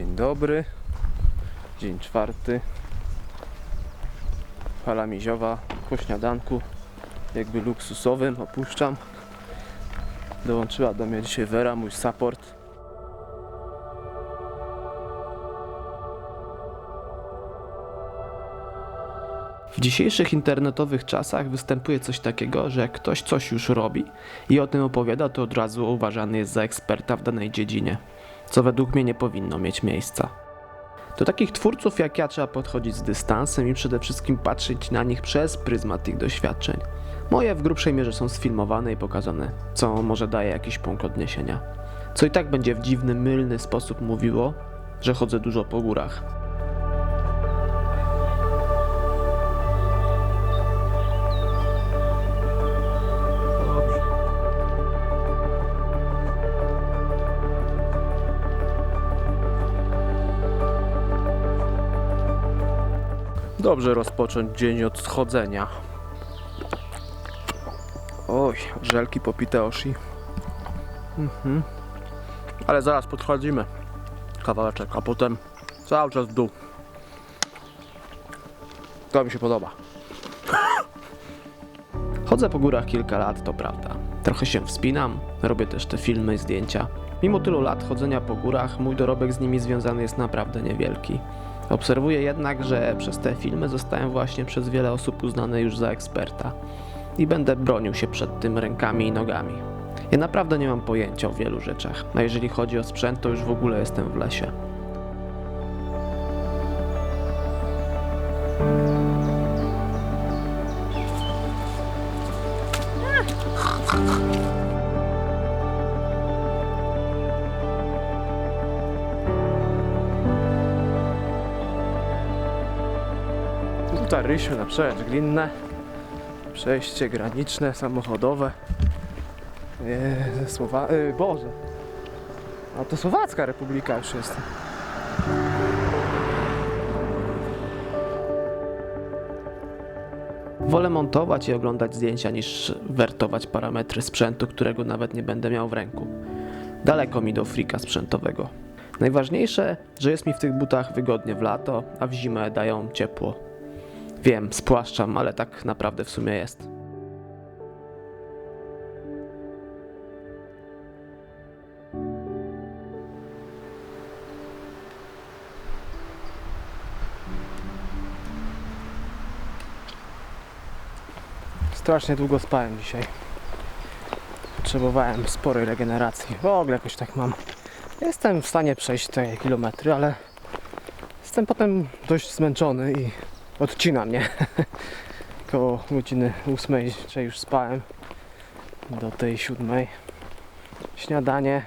Dzień dobry. Dzień czwarty. Fala miziowa po śniadanku. Jakby luksusowym opuszczam. Dołączyła do mnie dzisiaj Vera, mój support. W dzisiejszych internetowych czasach występuje coś takiego, że jak ktoś coś już robi i o tym opowiada, to od razu uważany jest za eksperta w danej dziedzinie, co według mnie nie powinno mieć miejsca. Do takich twórców jak ja trzeba podchodzić z dystansem i przede wszystkim patrzeć na nich przez pryzmat ich doświadczeń. Moje w grubszej mierze są sfilmowane i pokazane, co może daje jakiś punkt odniesienia. Co i tak będzie w dziwny, mylny sposób mówiło, że chodzę dużo po górach. Dobrze rozpocząć dzień od schodzenia. Oj, żelki popite oshi. Mhm. Ale zaraz podchodzimy. Kawałeczek, a potem cały czas w dół. To mi się podoba. Chodzę po górach kilka lat, to prawda. Trochę się wspinam, robię też te filmy i zdjęcia. Mimo tylu lat chodzenia po górach, mój dorobek z nimi związany jest naprawdę niewielki. Obserwuję jednak, że przez te filmy zostałem właśnie przez wiele osób uznany już za eksperta i będę bronił się przed tym rękami i nogami. Ja naprawdę nie mam pojęcia o wielu rzeczach, a jeżeli chodzi o sprzęt, to już w ogóle jestem w lesie. Rysiu na przełęcz glinne, przejście graniczne, samochodowe. Nie, Słowa... Y, Boże. A to Słowacka Republika już jest. Wolę montować i oglądać zdjęcia niż wertować parametry sprzętu, którego nawet nie będę miał w ręku. Daleko mi do frika sprzętowego. Najważniejsze, że jest mi w tych butach wygodnie w lato, a w zimę dają ciepło. Wiem, spłaszczam, ale tak naprawdę w sumie jest. Strasznie długo spałem dzisiaj. Potrzebowałem sporej regeneracji. W ogóle jakoś tak mam. Jestem w stanie przejść te kilometry, ale jestem potem dość zmęczony i odcina mnie. Koło godziny 8 dzisiaj już spałem do tej 7. Śniadanie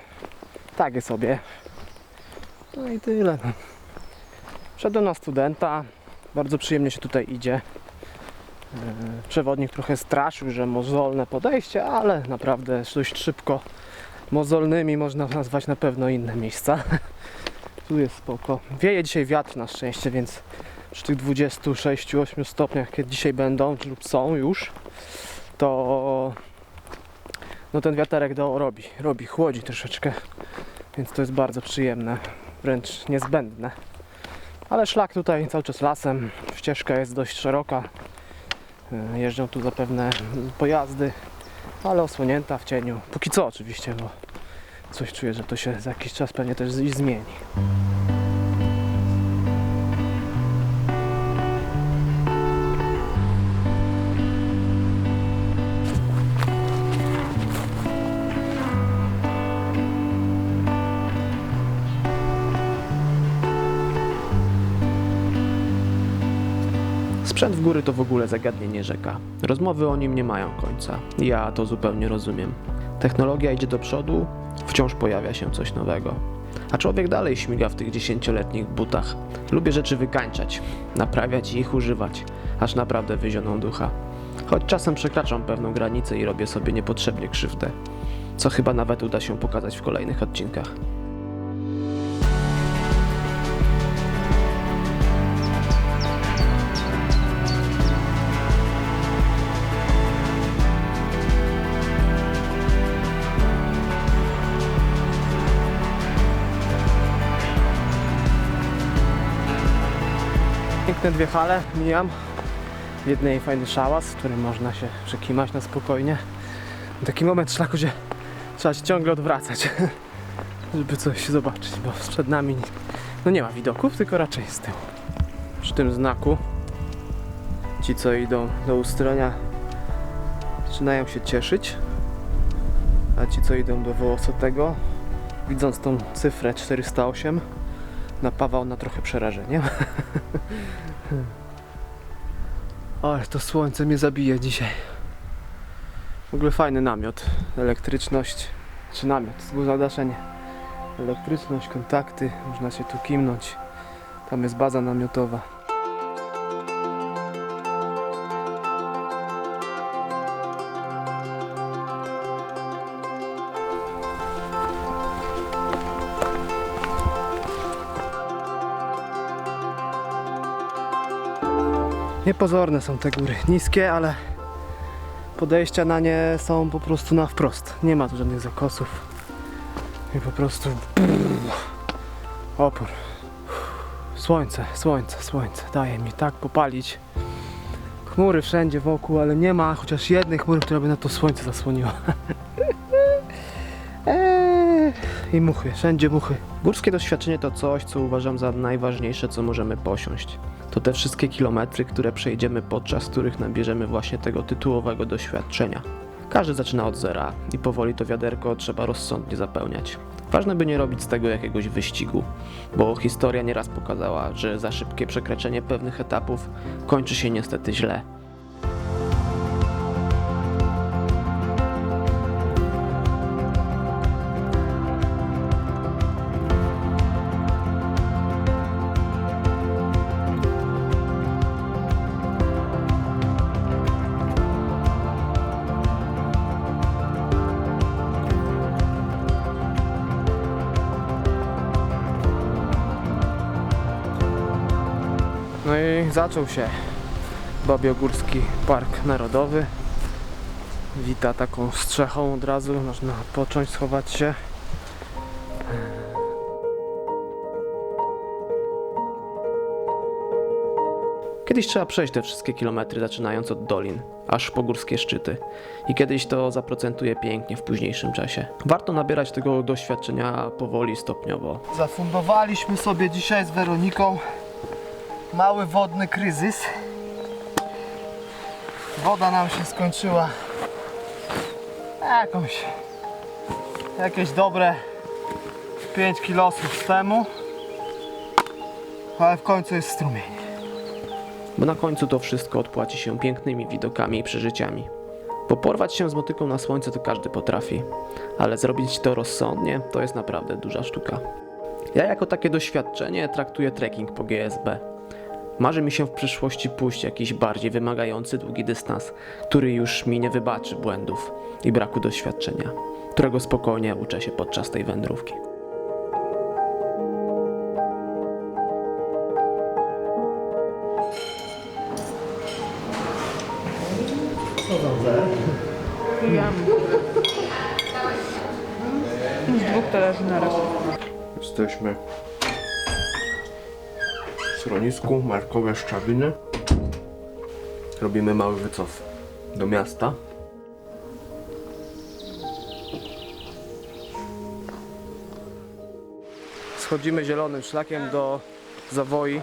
takie sobie. No i tyle. Wszedłem na studenta. Bardzo przyjemnie się tutaj idzie. Yy, Przewodnik trochę straszył, że mozolne podejście, ale naprawdę dość szybko mozolnymi można nazwać na pewno inne miejsca. Tu jest spoko. Wieje dzisiaj wiatr na szczęście, więc przy tych 26-8 stopniach, kiedy dzisiaj będą lub są już, to no ten wiaterek do, robi, robi, chłodzi troszeczkę, więc to jest bardzo przyjemne, wręcz niezbędne. Ale szlak tutaj cały czas lasem, ścieżka jest dość szeroka, E, jeżdżą tu zapewne pojazdy, ale osłonięta w cieniu, póki co oczywiście, bo coś czuję, że to się za jakiś czas pewnie też zmieni. Sprzęt w góry to w ogóle zagadnienie rzeka. Rozmowy o nim nie mają końca. Ja to zupełnie rozumiem. Technologia idzie do przodu, wciąż pojawia się coś nowego. A człowiek dalej śmiga w tych dziesięcioletnich butach. Lubię rzeczy wykańczać, naprawiać i ich używać, aż naprawdę wyzioną ducha. Choć czasem przekraczam pewną granicę i robię sobie niepotrzebnie krzywdę. Co chyba nawet uda się pokazać w kolejnych odcinkach. Piękne dwie hale mijam. W jednej fajny szałas, w którym można się przekimać na spokojnie. Taki moment szlaku, że trzeba się ciągle odwracać, żeby coś zobaczyć, bo przed nami no nie ma widoków, tylko raczej z tyłu. Przy tym znaku ci, co idą do ustronia, zaczynają się cieszyć, a ci, co idą do Wołosotego, widząc tą cyfrę 408, napawał na trochę przerażeniem. Ale to słońce mnie zabije dzisiaj. W ogóle fajny namiot, elektryczność, czy namiot, zadaszenie. Elektryczność, kontakty, można się tu kimnąć. Tam jest baza namiotowa. Niepozorne są te góry. Niskie, ale podejścia na nie są po prostu na wprost. Nie ma tu żadnych zakosów. I po prostu opór. Słońce, słońce, słońce. Daje mi tak popalić. Chmury wszędzie wokół, ale nie ma chociaż jednej chmury, która by na to słońce zasłoniła. Eee, I muchy, wszędzie muchy. Górskie doświadczenie to coś, co uważam za najważniejsze, co możemy posiąść. To te wszystkie kilometry, które przejdziemy, podczas których nabierzemy właśnie tego tytułowego doświadczenia. Każdy zaczyna od zera i powoli to wiaderko trzeba rozsądnie zapełniać. Ważne, by nie robić z tego jakiegoś wyścigu, bo historia nieraz pokazała, że za szybkie przekraczanie pewnych etapów kończy się niestety źle. Zaczął się Babiogórski Park Narodowy. Wita taką strzechą od razu, można odpocząć, schować się. Kiedyś trzeba przejść te wszystkie kilometry, zaczynając od dolin, aż po górskie szczyty. I kiedyś to zaprocentuje pięknie w późniejszym czasie. Warto nabierać tego doświadczenia powoli, stopniowo. Zafundowaliśmy sobie dzisiaj z Weroniką mały wodny kryzys. Woda nam się skończyła jakąś jakieś dobre 5 kilosów temu. Ale w końcu jest strumień. bo na końcu to wszystko odpłaci się pięknymi widokami i przeżyciami. Bo porwać się z motyką na słońce to każdy potrafi, ale zrobić to rozsądnie to jest naprawdę duża sztuka. Ja jako takie doświadczenie traktuję trekking po GSB. Marzy mi się w przyszłości pójść jakiś bardziej wymagający długi dystans, który już mi nie wybaczy błędów i braku doświadczenia, którego spokojnie uczę się podczas tej wędrówki. Z dwóch talerzy na raz. Jesteśmy schronisku Markowe Szczawiny. Robimy mały wycof do miasta. Schodzimy zielonym szlakiem do Zawoi.